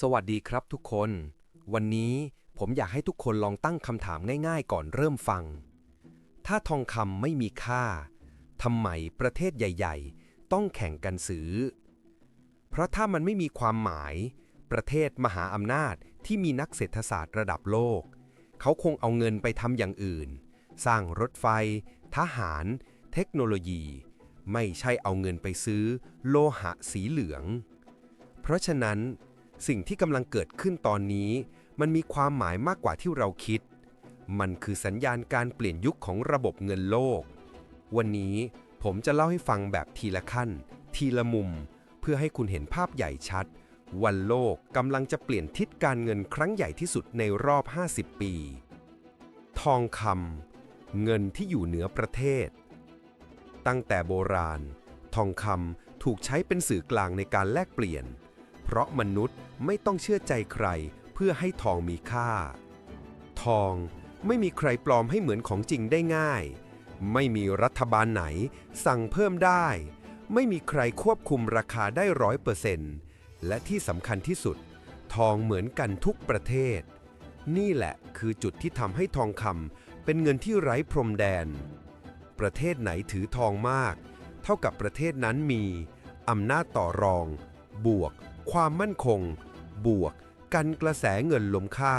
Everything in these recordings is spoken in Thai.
สวัสดีครับทุกคน วันนี้ผมอยากให้ทุกคนลองตั้งคำถามง่ายๆ ก่อนเริ่มฟัง ถ้าทองคำไม่มีค่าทำไมประเทศใหญ่ ๆ ต้องแข่งกันซื้อ เพราะถ้ามันไม่มีความหมาย ประเทศมหาอำนาจที่มีนักเศรษฐศาสตร์ระดับโลก เขาคงเอาเงินไปทำอย่างอื่น สร้างรถไฟ ทหาร เทคโนโลยี ไม่ใช่เอาเงินไปซื้อ โลหะสีเหลือง เพราะฉะนั้น สิ่งที่กำลังเกิดขึ้นตอนนี้ มันมีความหมายมากกว่าที่เราคิด มันคือสัญญาณการเปลี่ยนยุคของระบบเงินโลก วันนี้ผมจะเล่าให้ฟังแบบทีละขั้น ทีละมุม เพื่อให้คุณเห็นภาพใหญ่ชัด วันโลกกำลังจะเปลี่ยนทิศการเงินครั้งใหญ่ที่สุดในรอบ 50 ปี ทองคำเงินที่อยู่เหนือประเทศ ตั้งแต่โบราณ ทองคำถูกใช้เป็นสื่อกลางในการแลกเปลี่ยนเราะมนุษย์ไม่ต้องเชื่อใจใครเพื่อให้ทองมีค่า ทองไม่มีใครปลอมให้เหมือนของจริงได้ง่าย ไม่มีรัฐบาลไหนสั่งเพิ่มได้ ไม่มีใครควบคุมราคาได้ร้อยเปอร์เซนต์และที่สำคัญที่สุด ทองเหมือนกันทุกประเทศ นี่แหละคือจุดที่ทำให้ทองคำเป็นเงินที่ไร้พรมแดน ประเทศไหนถือทองมาก เท่ากับประเทศนั้นมีอำนาจต่อรอง บวก ความมั่นคง บวก กันกระแสเงินล้มค่า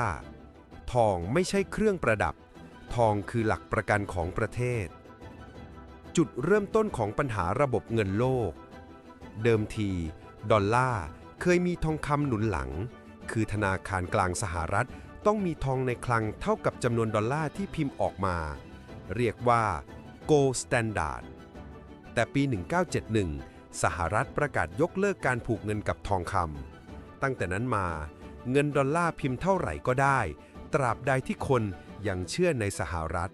ทองไม่ใช่เครื่องประดับ ทองคือหลักประกันของประเทศ จุดเริ่มต้นของปัญหาระบบเงินโลก เดิมที ดอลลาร์เคยมีทองคำหนุนหลัง คือธนาคารกลางสหรัฐต้องมีทองในคลังเท่ากับจำนวนดอลลาร์ที่พิมพ์ออกมา เรียกว่า Gold Standard แต่ปี 1971 สหรัฐประกาศยกเลิกการผูกเงินกับทองคำตั้งแต่นั้นมาเงินดอลลาร์พิมพ์เท่าไหร่ก็ได้ ตราบใดที่คนยังเชื่อในสหรัฐ